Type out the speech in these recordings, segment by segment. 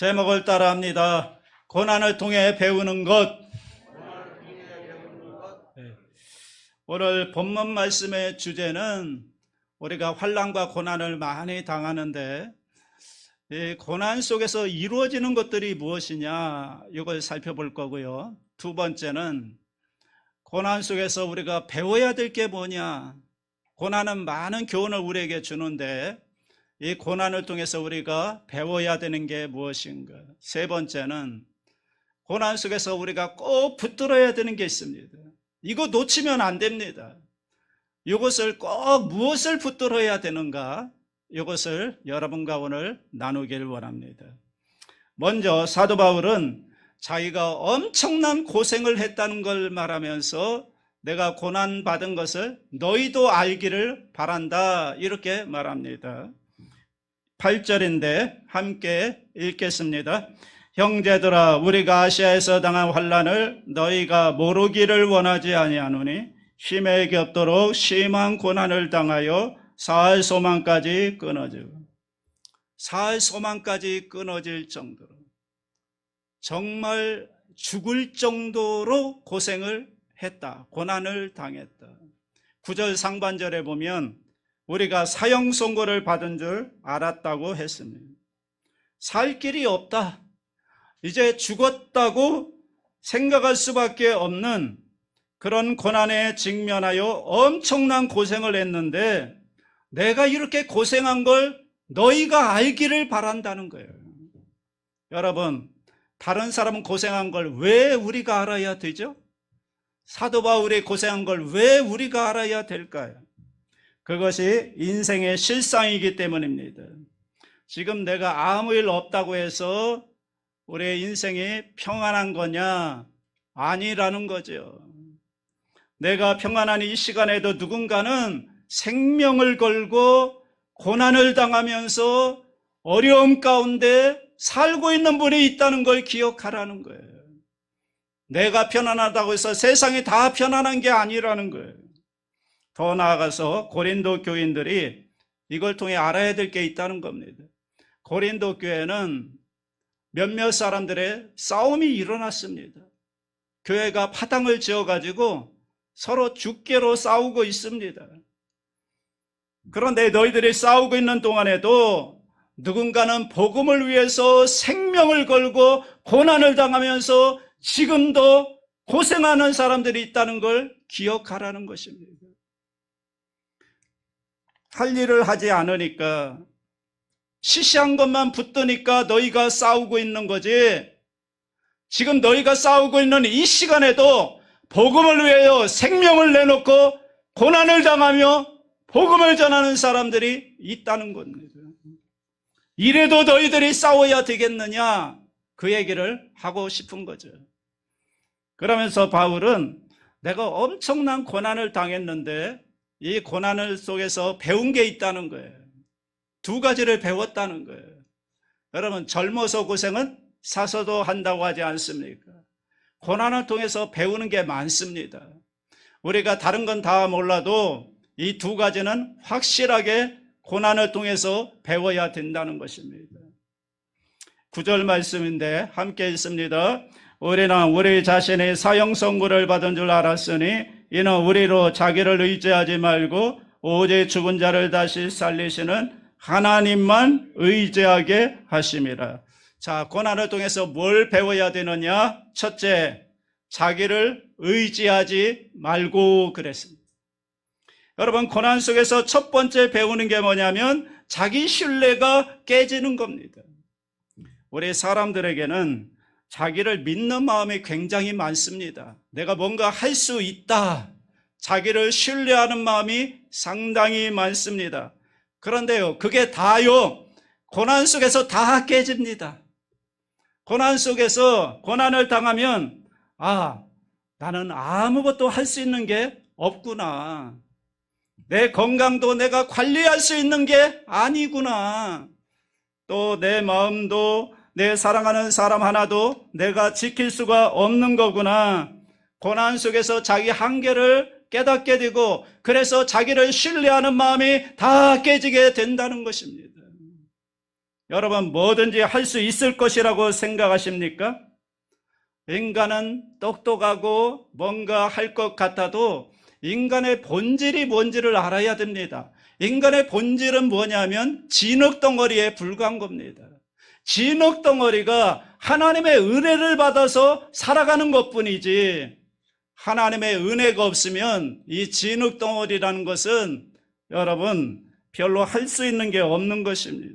제목을 따라합니다. 고난을 통해 배우는 것. 네. 오늘 본문 말씀의 주제는 우리가 환란과 고난을 많이 당하는데 이 고난 속에서 이루어지는 것들이 무엇이냐 이걸 살펴볼 거고요. 두 번째는 고난 속에서 우리가 배워야 될 게 뭐냐. 고난은 많은 교훈을 우리에게 주는데 이 고난을 통해서 우리가 배워야 되는 게 무엇인가. 세 번째는 고난 속에서 우리가 꼭 붙들어야 되는 게 있습니다. 이거 놓치면 안 됩니다. 이것을 꼭 무엇을 붙들어야 되는가? 이것을 여러분과 오늘 나누기를 원합니다. 먼저 사도 바울은 자기가 엄청난 고생을 했다는 걸 말하면서 내가 고난 받은 것을 너희도 알기를 바란다 이렇게 말합니다. 8절인데 함께 읽겠습니다. 형제들아 우리가 아시아에서 당한 환란을 너희가 모르기를 원하지 아니하노니 힘에 겹도록 심한 고난을 당하여 사할 소망까지 끊어지고 사할 소망까지 끊어질 정도로 정말 죽을 정도로 고생을 했다. 고난을 당했다. 9절 상반절에 보면 우리가 사형 선고를 받은 줄 알았다고 했습니다. 살 길이 없다. 이제 죽었다고 생각할 수밖에 없는 그런 고난에 직면하여 엄청난 고생을 했는데 내가 이렇게 고생한 걸 너희가 알기를 바란다는 거예요. 여러분, 다른 사람은 고생한 걸 왜 우리가 알아야 되죠? 사도 바울이 고생한 걸 왜 우리가 알아야 될까요? 그것이 인생의 실상이기 때문입니다. 지금 내가 아무 일 없다고 해서 우리의 인생이 평안한 거냐? 아니라는 거죠. 내가 평안한 이 시간에도 누군가는 생명을 걸고 고난을 당하면서 어려움 가운데 살고 있는 분이 있다는 걸 기억하라는 거예요. 내가 편안하다고 해서 세상이 다 편안한 게 아니라는 거예요. 더 나아가서 고린도 교인들이 이걸 통해 알아야 될 게 있다는 겁니다. 고린도 교회는 몇몇 사람들의 싸움이 일어났습니다. 교회가 파당을 지어가지고 서로 죽게로 싸우고 있습니다. 그런데 너희들이 싸우고 있는 동안에도 누군가는 복음을 위해서 생명을 걸고 고난을 당하면서 지금도 고생하는 사람들이 있다는 걸 기억하라는 것입니다. 할 일을 하지 않으니까 시시한 것만 붙드니까 너희가 싸우고 있는 거지. 지금 너희가 싸우고 있는 이 시간에도 복음을 위하여 생명을 내놓고 고난을 당하며 복음을 전하는 사람들이 있다는 겁니다. 이래도 너희들이 싸워야 되겠느냐? 그 얘기를 하고 싶은 거죠. 그러면서 바울은 내가 엄청난 고난을 당했는데 이 고난을 속에서 배운 게 있다는 거예요. 두 가지를 배웠다는 거예요. 여러분, 젊어서 고생은 사서도 한다고 하지 않습니까? 고난을 통해서 배우는 게 많습니다. 우리가 다른 건 다 몰라도 이 두 가지는 확실하게 고난을 통해서 배워야 된다는 것입니다. 구절 말씀인데 함께 있습니다. 우리는 우리 자신의 사형 선고를 받은 줄 알았으니 이는 우리로 자기를 의지하지 말고 오직 죽은 자를 다시 살리시는 하나님만 의지하게 하심이라. 자, 고난을 통해서 뭘 배워야 되느냐? 첫째, 자기를 의지하지 말고 그랬습니다. 여러분, 고난 속에서 첫 번째 배우는 게 뭐냐면 자기 신뢰가 깨지는 겁니다. 우리 사람들에게는 자기를 믿는 마음이 굉장히 많습니다. 내가 뭔가 할 수 있다. 자기를 신뢰하는 마음이 상당히 많습니다. 그런데요, 그게 다요, 고난 속에서 다 깨집니다. 고난 속에서 고난을 당하면, 아, 나는 아무것도 할 수 있는 게 없구나. 내 건강도 내가 관리할 수 있는 게 아니구나. 또 내 마음도 내 사랑하는 사람 하나도 내가 지킬 수가 없는 거구나. 고난 속에서 자기 한계를 깨닫게 되고 그래서 자기를 신뢰하는 마음이 다 깨지게 된다는 것입니다. 여러분 뭐든지 할 수 있을 것이라고 생각하십니까? 인간은 똑똑하고 뭔가 할 것 같아도 인간의 본질이 뭔지를 알아야 됩니다. 인간의 본질은 뭐냐면 진흙 덩어리에 불과한 겁니다. 진흙 덩어리가 하나님의 은혜를 받아서 살아가는 것 뿐이지 하나님의 은혜가 없으면 이 진흙 덩어리라는 것은 여러분 별로 할 수 있는 게 없는 것입니다.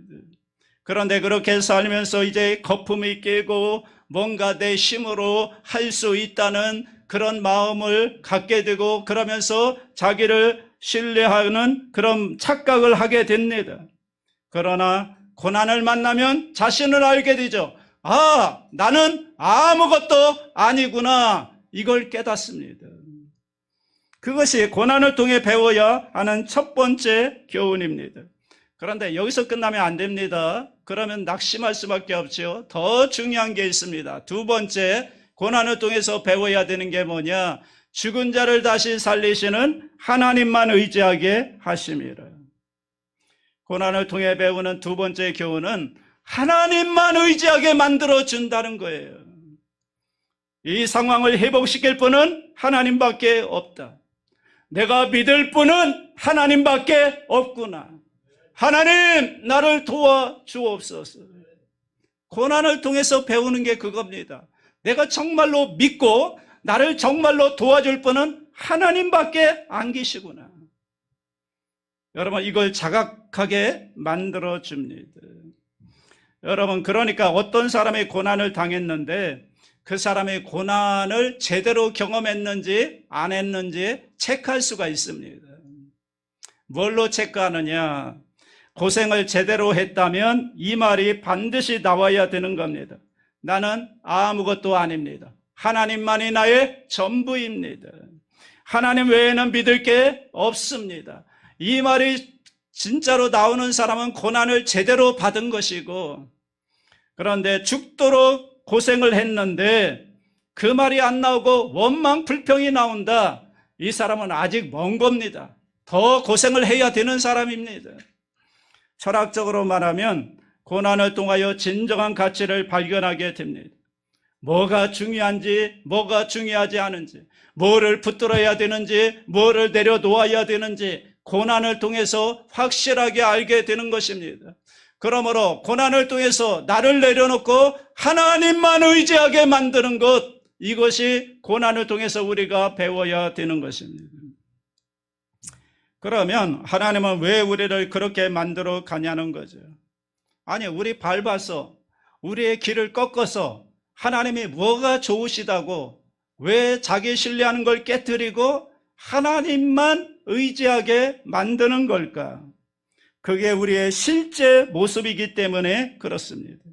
그런데 그렇게 살면서 이제 거품이 깨고 뭔가 내 힘으로 할 수 있다는 그런 마음을 갖게 되고 그러면서 자기를 신뢰하는 그런 착각을 하게 됩니다. 그러나 고난을 만나면 자신을 알게 되죠. 아, 나는 아무것도 아니구나. 이걸 깨닫습니다. 그것이 고난을 통해 배워야 하는 첫 번째 교훈입니다. 그런데 여기서 끝나면 안 됩니다. 그러면 낙심할 수밖에 없죠. 더 중요한 게 있습니다. 두 번째, 고난을 통해서 배워야 되는 게 뭐냐? 죽은 자를 다시 살리시는 하나님만 의지하게 하심이라. 고난을 통해 배우는 두 번째 교훈은 하나님만 의지하게 만들어 준다는 거예요. 이 상황을 회복시킬 분은 하나님밖에 없다. 내가 믿을 분은 하나님밖에 없구나. 하나님, 나를 도와 주옵소서. 고난을 통해서 배우는 게 그겁니다. 내가 정말로 믿고 나를 정말로 도와줄 분은 하나님밖에 안 계시구나. 여러분, 이걸 자각하게 만들어 줍니다. 여러분, 그러니까 어떤 사람이 고난을 당했는데 그 사람의 고난을 제대로 경험했는지 안 했는지 체크할 수가 있습니다. 뭘로 체크하느냐? 고생을 제대로 했다면 이 말이 반드시 나와야 되는 겁니다. 나는 아무것도 아닙니다. 하나님만이 나의 전부입니다. 하나님 외에는 믿을 게 없습니다. 이 말이 진짜로 나오는 사람은 고난을 제대로 받은 것이고, 그런데 죽도록 고생을 했는데 그 말이 안 나오고 원망 불평이 나온다. 이 사람은 아직 먼 겁니다. 더 고생을 해야 되는 사람입니다. 철학적으로 말하면 고난을 통하여 진정한 가치를 발견하게 됩니다. 뭐가 중요한지, 뭐가 중요하지 않은지, 뭐를 붙들어야 되는지, 뭐를 내려놓아야 되는지, 고난을 통해서 확실하게 알게 되는 것입니다. 그러므로 고난을 통해서 나를 내려놓고 하나님만 의지하게 만드는 것, 이것이 고난을 통해서 우리가 배워야 되는 것입니다. 그러면 하나님은 왜 우리를 그렇게 만들어 가냐는 거죠. 아니, 우리 밟아서, 우리의 길을 꺾어서 하나님이 뭐가 좋으시다고 왜 자기 신뢰하는 걸 깨뜨리고 하나님만 의지하게 만드는 걸까? 그게 우리의 실제 모습이기 때문에 그렇습니다.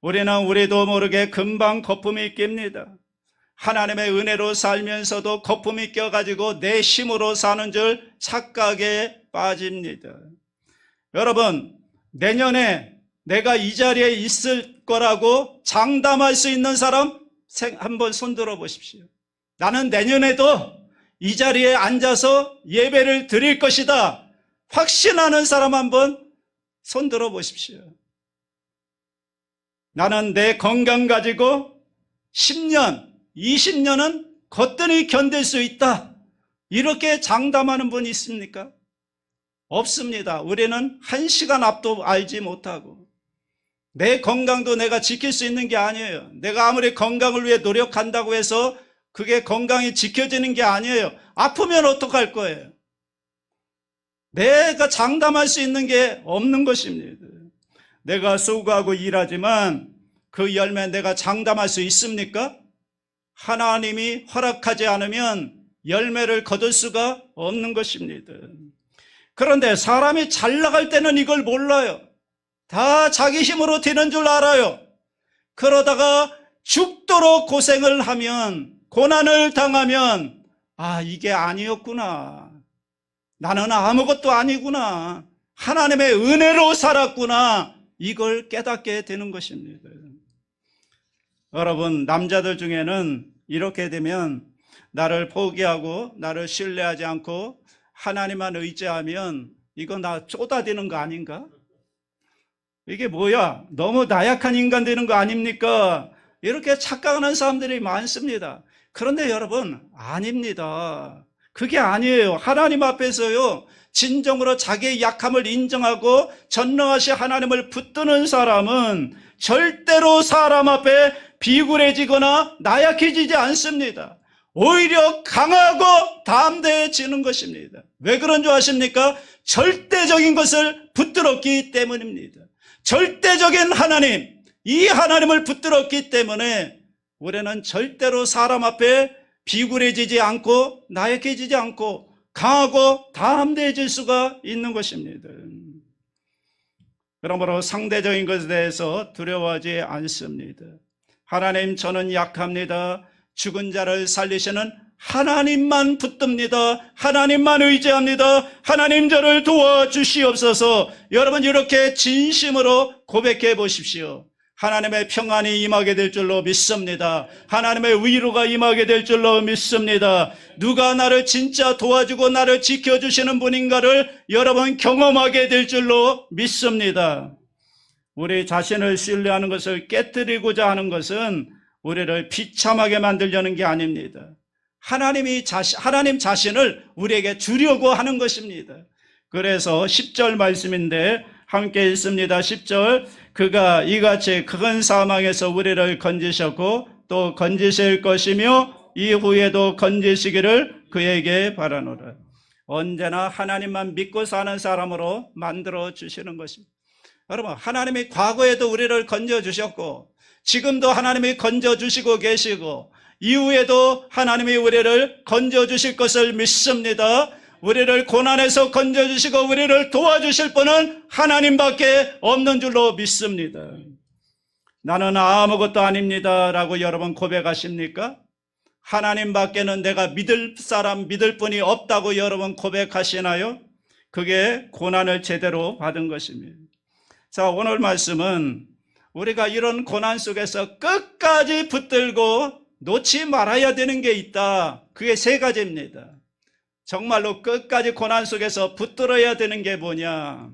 우리는 우리도 모르게 금방 거품이 낍니다. 하나님의 은혜로 살면서도 거품이 껴가지고 내 힘으로 사는 줄 착각에 빠집니다. 여러분, 내년에 내가 이 자리에 있을 거라고 장담할 수 있는 사람 한번 손들어 보십시오. 나는 내년에도 이 자리에 앉아서 예배를 드릴 것이다. 확신하는 사람 한번 손들어 보십시오. 나는 내 건강 가지고 10년, 20년은 거뜬히 견딜 수 있다. 이렇게 장담하는 분 있습니까? 없습니다. 우리는 한 시간 앞도 알지 못하고 내 건강도 내가 지킬 수 있는 게 아니에요. 내가 아무리 건강을 위해 노력한다고 해서 그게 건강이 지켜지는 게 아니에요. 아프면 어떡할 거예요? 내가 장담할 수 있는 게 없는 것입니다. 내가 수고하고 일하지만 그 열매 내가 장담할 수 있습니까? 하나님이 허락하지 않으면 열매를 거둘 수가 없는 것입니다. 그런데 사람이 잘 나갈 때는 이걸 몰라요. 다 자기 힘으로 되는 줄 알아요. 그러다가 죽도록 고생을 하면, 고난을 당하면, 아, 이게 아니었구나. 나는 아무것도 아니구나. 하나님의 은혜로 살았구나. 이걸 깨닫게 되는 것입니다. 여러분, 남자들 중에는 이렇게 되면 나를 포기하고 나를 신뢰하지 않고 하나님만 의지하면 이거 나 쪼다대는 거 아닌가? 이게 뭐야? 너무 나약한 인간 되는 거 아닙니까? 이렇게 착각하는 사람들이 많습니다. 그런데 여러분, 아닙니다. 그게 아니에요. 하나님 앞에서요, 진정으로 자기의 약함을 인정하고 전능하신 하나님을 붙드는 사람은 절대로 사람 앞에 비굴해지거나 나약해지지 않습니다. 오히려 강하고 담대해지는 것입니다. 왜 그런 줄 아십니까? 절대적인 것을 붙들었기 때문입니다. 절대적인 하나님, 이 하나님을 붙들었기 때문에 우리는 절대로 사람 앞에 비굴해지지 않고 나약해지지 않고 강하고 담대해질 수가 있는 것입니다. 그러므로 상대적인 것에 대해서 두려워하지 않습니다. 하나님 저는 약합니다. 죽은 자를 살리시는 하나님만 붙듭니다. 하나님만 의지합니다. 하나님 저를 도와주시옵소서. 여러분 이렇게 진심으로 고백해 보십시오. 하나님의 평안이 임하게 될 줄로 믿습니다. 하나님의 위로가 임하게 될 줄로 믿습니다. 누가 나를 진짜 도와주고 나를 지켜주시는 분인가를 여러분 경험하게 될 줄로 믿습니다. 우리 자신을 신뢰하는 것을 깨뜨리고자 하는 것은 우리를 비참하게 만들려는 게 아닙니다. 하나님이 자신, 하나님 자신을 우리에게 주려고 하는 것입니다. 그래서 10절 말씀인데 함께 읽습니다. 10절 그가 이같이 큰 사망에서 우리를 건지셨고 또 건지실 것이며 이후에도 건지시기를 그에게 바라노라. 언제나 하나님만 믿고 사는 사람으로 만들어 주시는 것입니다. 여러분 하나님이 과거에도 우리를 건져 주셨고 지금도 하나님이 건져 주시고 계시고 이후에도 하나님이 우리를 건져 주실 것을 믿습니다. 우리를 고난에서 건져 주시고 우리를 도와주실 분은 하나님밖에 없는 줄로 믿습니다. 나는 아무것도 아닙니다 라고 여러분 고백하십니까? 하나님 밖에는 내가 믿을 사람 믿을 분이 없다고 여러분 고백하시나요? 그게 고난을 제대로 받은 것입니다. 자, 오늘 말씀은 우리가 이런 고난 속에서 끝까지 붙들고 놓지 말아야 되는 게 있다. 그게 세 가지입니다. 정말로 끝까지 고난 속에서 붙들어야 되는 게 뭐냐?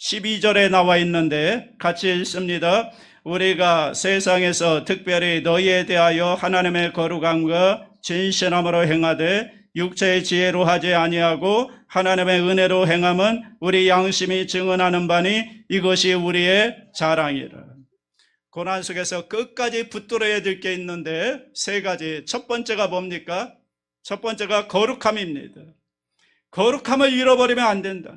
12절에 나와 있는데 같이 읽습니다. 우리가 세상에서 특별히 너희에 대하여 하나님의 거룩함과 진실함으로 행하되 육체의 지혜로 하지 아니하고 하나님의 은혜로 행함은 우리 양심이 증언하는 바니 이것이 우리의 자랑이라. 고난 속에서 끝까지 붙들어야 될 게 있는데 세 가지. 첫 번째가 뭡니까? 첫 번째가 거룩함입니다. 거룩함을 잃어버리면 안 된다.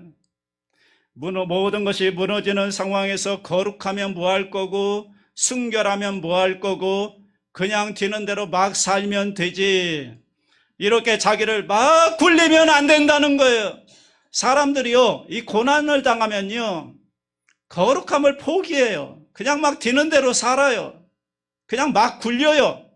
모든 것이 무너지는 상황에서 거룩하면 뭐 할 거고, 순결하면 뭐 할 거고, 그냥 되는 대로 막 살면 되지. 이렇게 자기를 막 굴리면 안 된다는 거예요. 사람들이요, 이 고난을 당하면요, 거룩함을 포기해요. 그냥 막 되는 대로 살아요. 그냥 막 굴려요.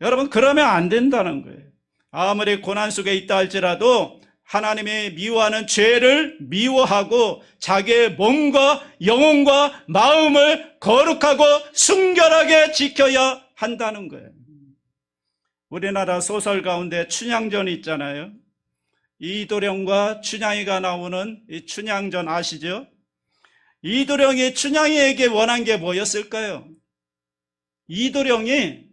여러분, 그러면 안 된다는 거예요. 아무리 고난 속에 있다 할지라도 하나님이 미워하는 죄를 미워하고 자기의 몸과 영혼과 마음을 거룩하고 순결하게 지켜야 한다는 거예요. 우리나라 소설 가운데 춘향전이 있잖아요. 이도령과 춘향이가 나오는 이 춘향전 아시죠? 이도령이 춘향이에게 원한 게 뭐였을까요? 이도령이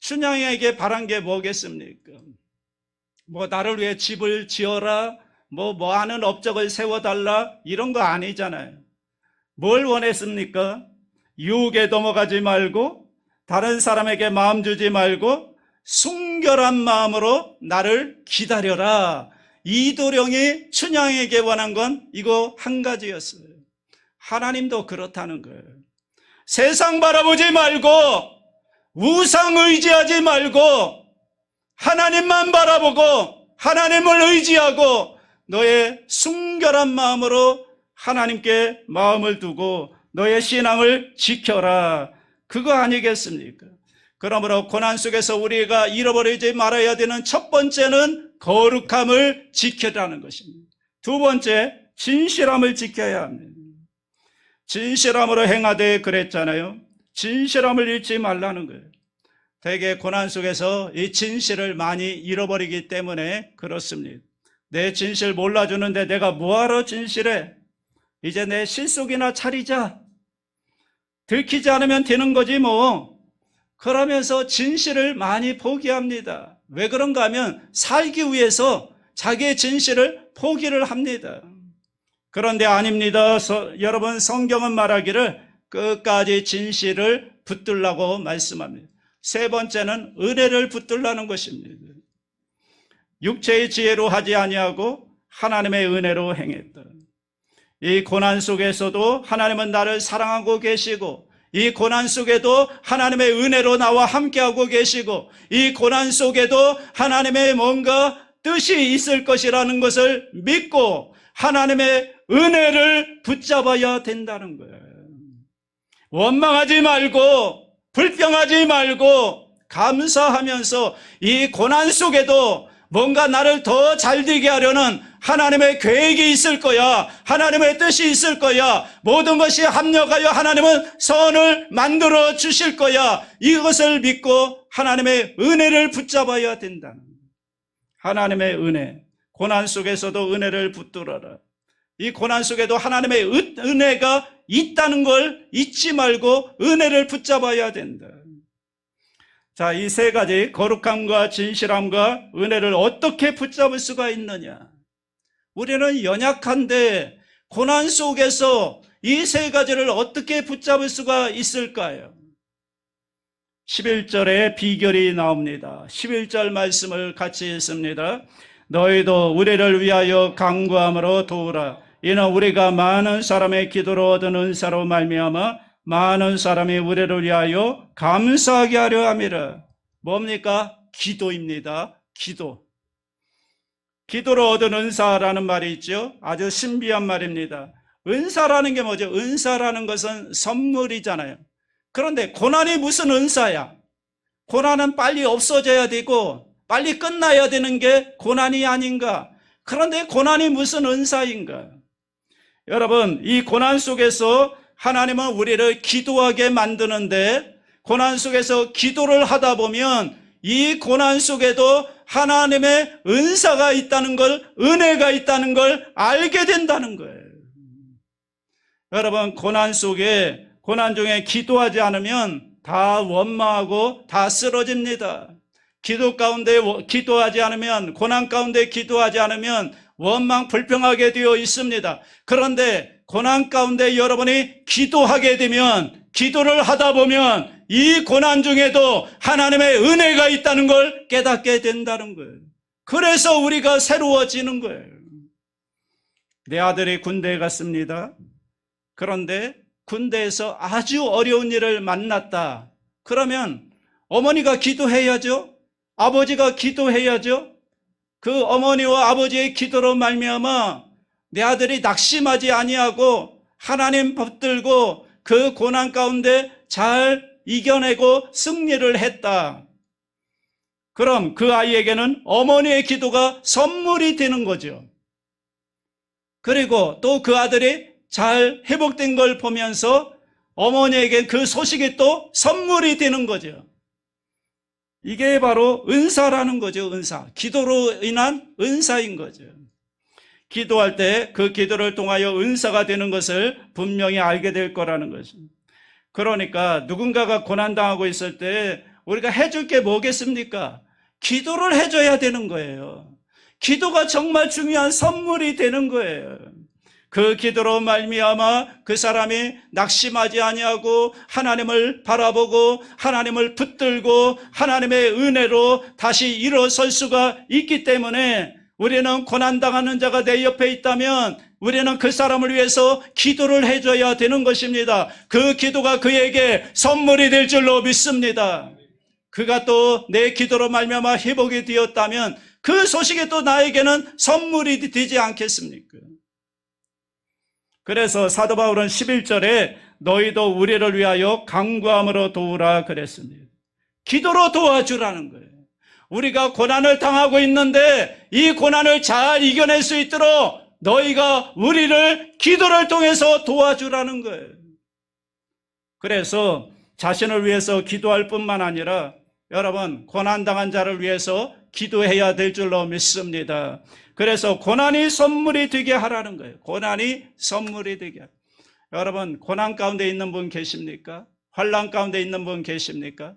춘향이에게 바란 게 뭐겠습니까? 뭐 나를 위해 집을 지어라, 뭐 뭐 하는 업적을 세워달라 이런 거 아니잖아요. 뭘 원했습니까? 유혹에 넘어가지 말고 다른 사람에게 마음 주지 말고 순결한 마음으로 나를 기다려라. 이도령이 춘향에게 원한 건 이거 한 가지였어요. 하나님도 그렇다는 거예요. 세상 바라보지 말고 우상 의지하지 말고 하나님만 바라보고 하나님을 의지하고 너의 순결한 마음으로 하나님께 마음을 두고 너의 신앙을 지켜라. 그거 아니겠습니까? 그러므로 고난 속에서 우리가 잃어버리지 말아야 되는 첫 번째는 거룩함을 지켜라는 것입니다. 두 번째, 진실함을 지켜야 합니다. 진실함으로 행하되 그랬잖아요. 진실함을 잃지 말라는 거예요. 대개 고난 속에서 이 진실을 많이 잃어버리기 때문에 그렇습니다. 내 진실 몰라주는데 내가 뭐하러 진실해? 이제 내 실속이나 차리자. 들키지 않으면 되는 거지 뭐. 그러면서 진실을 많이 포기합니다. 왜 그런가 하면 살기 위해서 자기의 진실을 포기를 합니다. 그런데 아닙니다. 서- 여러분 성경은 말하기를 끝까지 진실을 붙들라고 말씀합니다. 세 번째는 은혜를 붙들라는 것입니다. 육체의 지혜로 하지 아니하고 하나님의 은혜로 행했다. 이 고난 속에서도 하나님은 나를 사랑하고 계시고 이 고난 속에도 하나님의 은혜로 나와 함께하고 계시고 이 고난 속에도 하나님의 뭔가 뜻이 있을 것이라는 것을 믿고 하나님의 은혜를 붙잡아야 된다는 거예요. 원망하지 말고 불평하지 말고 감사하면서 이 고난 속에도 뭔가 나를 더 잘되게 하려는 하나님의 계획이 있을 거야. 하나님의 뜻이 있을 거야. 모든 것이 합력하여 하나님은 선을 만들어 주실 거야. 이것을 믿고 하나님의 은혜를 붙잡아야 거예요. 하나님의 은혜. 고난 속에서도 은혜를 붙들어라. 이 고난 속에도 하나님의 은- 은혜가 있다는 걸 잊지 말고 은혜를 붙잡아야 된다. 자, 이 세 가지 거룩함과 진실함과 은혜를 어떻게 붙잡을 수가 있느냐? 우리는 연약한데 고난 속에서 이 세 가지를 어떻게 붙잡을 수가 있을까요? 11절에 비결이 나옵니다. 11절 말씀을 같이 읽습니다. 너희도 우리를 위하여 강구함으로 도우라. 이는 우리가 많은 사람의 기도로 얻은 은사로 말미암아 많은 사람이 우리를 위하여 감사하게 하려 함이라. 뭡니까? 기도입니다. 기도. 기도로 얻은 은사라는 말이 있죠. 아주 신비한 말입니다. 은사라는 게 뭐죠? 은사라는 것은 선물이잖아요. 그런데 고난이 무슨 은사야? 고난은 빨리 없어져야 되고 빨리 끝나야 되는 게 고난이 아닌가? 그런데 고난이 무슨 은사인가? 여러분, 이 고난 속에서 하나님은 우리를 기도하게 만드는데 고난 속에서 기도를 하다 보면 이 고난 속에도 하나님의 은사가 있다는 걸, 은혜가 있다는 걸 알게 된다는 거예요. 여러분, 고난 속에, 고난 중에 기도하지 않으면 다 원망하고 다 쓰러집니다. 기도 가운데 워- 기도하지 않으면, 고난 가운데 기도하지 않으면 원망 불평하게 되어 있습니다. 그런데 고난 가운데 여러분이 기도하게 되면, 기도를 하다 보면 이 고난 중에도 하나님의 은혜가 있다는 걸 깨닫게 된다는 거예요. 그래서 우리가 새로워지는 거예요. 내 아들이 군대에 갔습니다. 그런데 군대에서 아주 어려운 일을 만났다. 그러면 어머니가 기도해야죠. 아버지가 기도해야죠. 그 어머니와 아버지의 기도로 말미암아 내 아들이 낙심하지 아니하고 하나님 붙들고 그 고난 가운데 잘 이겨내고 승리를 했다. 그럼 그 아이에게는 어머니의 기도가 선물이 되는 거죠. 그리고 또 그 아들이 잘 회복된 걸 보면서 어머니에게 그 소식이 또 선물이 되는 거죠. 이게 바로 은사라는 거죠, 은사. 기도로 인한 은사인 거죠. 기도할 때 그 기도를 통하여 은사가 되는 것을 분명히 알게 될 거라는 거죠. 그러니까 누군가가 고난당하고 있을 때 우리가 해줄 게 뭐겠습니까? 기도를 해줘야 되는 거예요. 기도가 정말 중요한 선물이 되는 거예요. 그 기도로 말미암아 그 사람이 낙심하지 아니하고 하나님을 바라보고 하나님을 붙들고 하나님의 은혜로 다시 일어설 수가 있기 때문에 우리는 고난당하는 자가 내 옆에 있다면 우리는 그 사람을 위해서 기도를 해줘야 되는 것입니다. 그 기도가 그에게 선물이 될 줄로 믿습니다. 그가 또 내 기도로 말미암아 회복이 되었다면 그 소식이 또 나에게는 선물이 되지 않겠습니까? 그래서 사도 바울은 11절에 너희도 우리를 위하여 강구함으로 도우라 그랬습니다. 기도로 도와주라는 거예요. 우리가 고난을 당하고 있는데 이 고난을 잘 이겨낼 수 있도록 너희가 우리를 기도를 통해서 도와주라는 거예요. 그래서 자신을 위해서 기도할 뿐만 아니라 여러분 고난당한 자를 위해서 기도해야 될 줄로 믿습니다. 그래서 고난이 선물이 되게 하라는 거예요. 고난이 선물이 되게. 여러분 고난 가운데 있는 분 계십니까? 환란 가운데 있는 분 계십니까?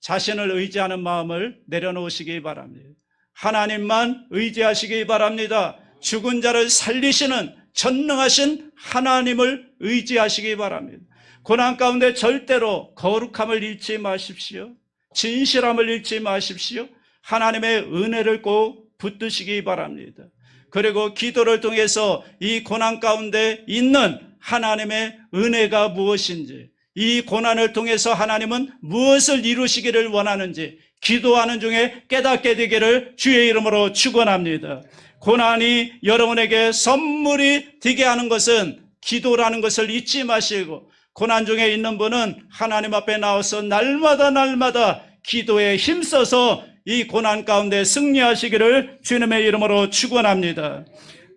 자신을 의지하는 마음을 내려놓으시기 바랍니다. 하나님만 의지하시기 바랍니다. 죽은 자를 살리시는 전능하신 하나님을 의지하시기 바랍니다. 고난 가운데 절대로 거룩함을 잃지 마십시오. 진실함을 잃지 마십시오. 하나님의 은혜를 꼭 붙드시기 바랍니다. 그리고 기도를 통해서 이 고난 가운데 있는 하나님의 은혜가 무엇인지, 이 고난을 통해서 하나님은 무엇을 이루시기를 원하는지 기도하는 중에 깨닫게 되기를 주의 이름으로 축원합니다. 고난이 여러분에게 선물이 되게 하는 것은 기도라는 것을 잊지 마시고 고난 중에 있는 분은 하나님 앞에 나와서 날마다 날마다 기도에 힘써서 이 고난 가운데 승리하시기를 주님의 이름으로 축원합니다.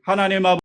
하나님 아버지